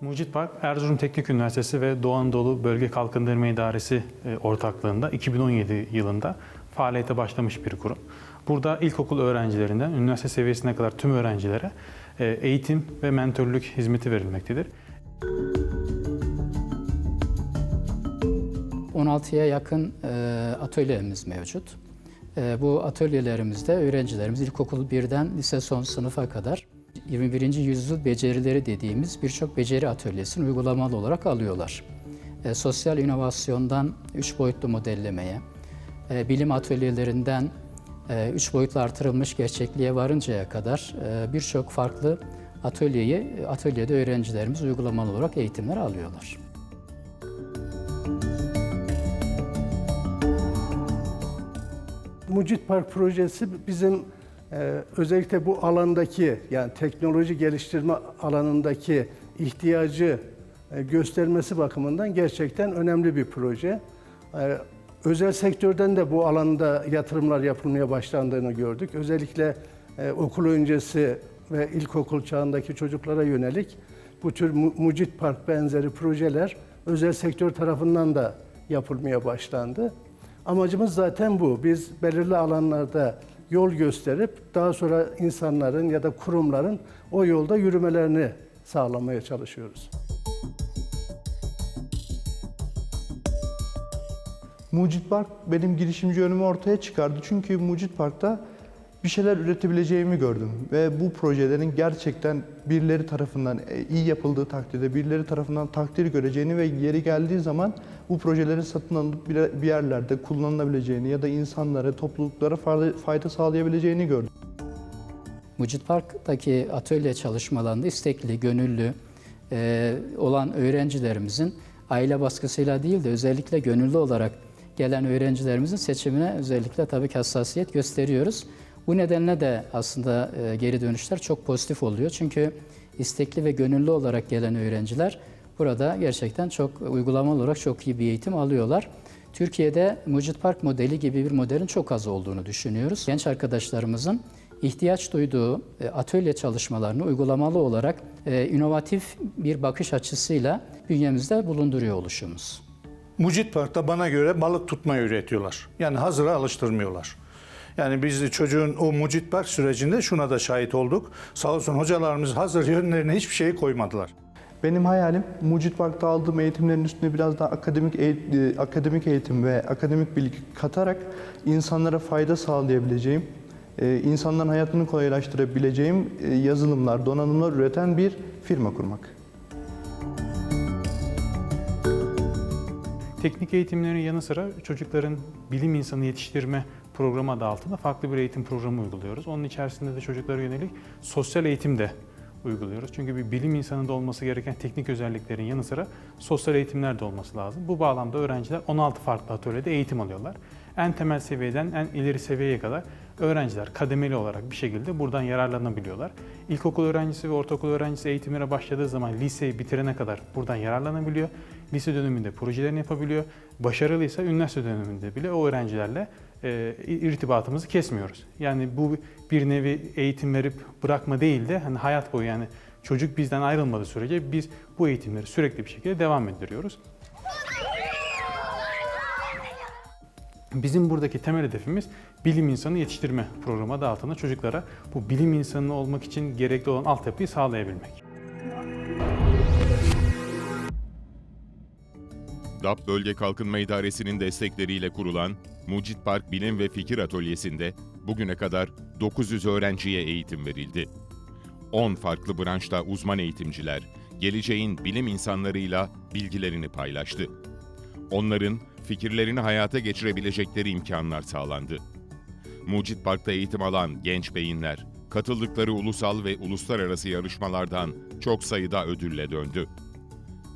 Mucit Park, Erzurum Teknik Üniversitesi ve Doğu Anadolu Bölge Kalkındırma İdaresi e, ortaklığında 2017 yılında faaliyete başlamış bir kurum. Burada ilkokul öğrencilerinden üniversite seviyesine kadar tüm öğrencilere e, eğitim ve mentörlük hizmeti verilmektedir. 16'ya yakın e, atölyemiz mevcut. Bu atölyelerimizde öğrencilerimiz ilkokul 1'den lise son sınıfa kadar 21. yüzyıl becerileri dediğimiz birçok beceri atölyesini uygulamalı olarak alıyorlar. E, sosyal inovasyondan üç boyutlu modellemeye, e, bilim atölyelerinden e, üç boyutlu artırılmış gerçekliğe varıncaya kadar e, birçok farklı atölyeyi atölyede öğrencilerimiz uygulamalı olarak eğitimler alıyorlar. Mucit Park projesi bizim e, özellikle bu alandaki yani teknoloji geliştirme alanındaki ihtiyacı e, göstermesi bakımından gerçekten önemli bir proje. E, özel sektörden de bu alanda yatırımlar yapılmaya başlandığını gördük. Özellikle e, okul öncesi ve ilkokul çağındaki çocuklara yönelik bu tür Mu- Mucit Park benzeri projeler özel sektör tarafından da yapılmaya başlandı. Amacımız zaten bu. Biz belirli alanlarda yol gösterip daha sonra insanların ya da kurumların o yolda yürümelerini sağlamaya çalışıyoruz. Mucit Park benim girişimci yönümü ortaya çıkardı. Çünkü Mucit Park'ta bir şeyler üretebileceğimi gördüm. Ve bu projelerin gerçekten birileri tarafından e, iyi yapıldığı takdirde birileri tarafından takdir göreceğini ve yeri geldiği zaman bu projelerin satın alınıp bir yerlerde kullanılabileceğini ya da insanlara, topluluklara fayda- fayda sağlayabileceğini gördüm. Mucit Park'taki atölye çalışmalarında istekli, gönüllü e, olan öğrencilerimizin aile baskısıyla değil de özellikle gönüllü olarak gelen öğrencilerimizin seçimine özellikle tabii ki hassasiyet gösteriyoruz. Bu nedenle de aslında e, geri dönüşler çok pozitif oluyor. Çünkü istekli ve gönüllü olarak gelen öğrenciler burada gerçekten çok uygulamalı olarak çok iyi bir eğitim alıyorlar. Türkiye'de Mucit Park modeli gibi bir modelin çok az olduğunu düşünüyoruz. Genç arkadaşlarımızın ihtiyaç duyduğu e, atölye çalışmalarını uygulamalı olarak e, inovatif bir bakış açısıyla bünyemizde bulunduruyor oluşumuz. Mucit Park'ta bana göre balık tutmayı öğretiyorlar. Yani hazıra alıştırmıyorlar. Yani biz de çocuğun o Mucit Park sürecinde şuna da şahit olduk. Sağ olsun hocalarımız hazır yönlerine hiçbir şeyi koymadılar. Benim hayalim Mucit Park'ta aldığım eğitimlerin üstüne biraz daha akademik eğ- e, akademik eğitim ve akademik bilgi katarak insanlara fayda sağlayabileceğim, e, insanların hayatını kolaylaştırabileceğim e, yazılımlar, donanımlar üreten bir firma kurmak. Teknik eğitimlerin yanı sıra çocukların bilim insanı yetiştirme programı adı altında farklı bir eğitim programı uyguluyoruz. Onun içerisinde de çocuklara yönelik sosyal eğitim de uyguluyoruz. Çünkü bir bilim insanında olması gereken teknik özelliklerin yanı sıra sosyal eğitimler de olması lazım. Bu bağlamda öğrenciler 16 farklı atölyede eğitim alıyorlar. En temel seviyeden en ileri seviyeye kadar öğrenciler kademeli olarak bir şekilde buradan yararlanabiliyorlar. İlkokul öğrencisi ve ortaokul öğrencisi eğitimlere başladığı zaman liseyi bitirene kadar buradan yararlanabiliyor. Lise döneminde projelerini yapabiliyor. Başarılıysa üniversite döneminde bile o öğrencilerle e, irtibatımızı kesmiyoruz. Yani bu bir nevi eğitim verip bırakma değil de hani hayat boyu yani çocuk bizden ayrılmadığı sürece biz bu eğitimleri sürekli bir şekilde devam ettiriyoruz. Bizim buradaki temel hedefimiz bilim insanı yetiştirme programı adı altında çocuklara bu bilim insanı olmak için gerekli olan altyapıyı sağlayabilmek. DAP Bölge Kalkınma İdaresi'nin destekleriyle kurulan Mucit Park Bilim ve Fikir Atölyesi'nde bugüne kadar 900 öğrenciye eğitim verildi. 10 farklı branşta uzman eğitimciler geleceğin bilim insanlarıyla bilgilerini paylaştı. Onların fikirlerini hayata geçirebilecekleri imkanlar sağlandı. Mucit Park'ta eğitim alan genç beyinler, katıldıkları ulusal ve uluslararası yarışmalardan çok sayıda ödülle döndü.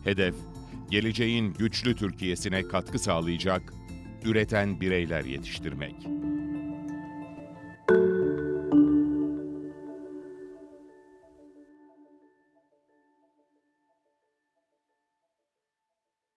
Hedef, geleceğin güçlü Türkiye'sine katkı sağlayacak, üreten bireyler yetiştirmek.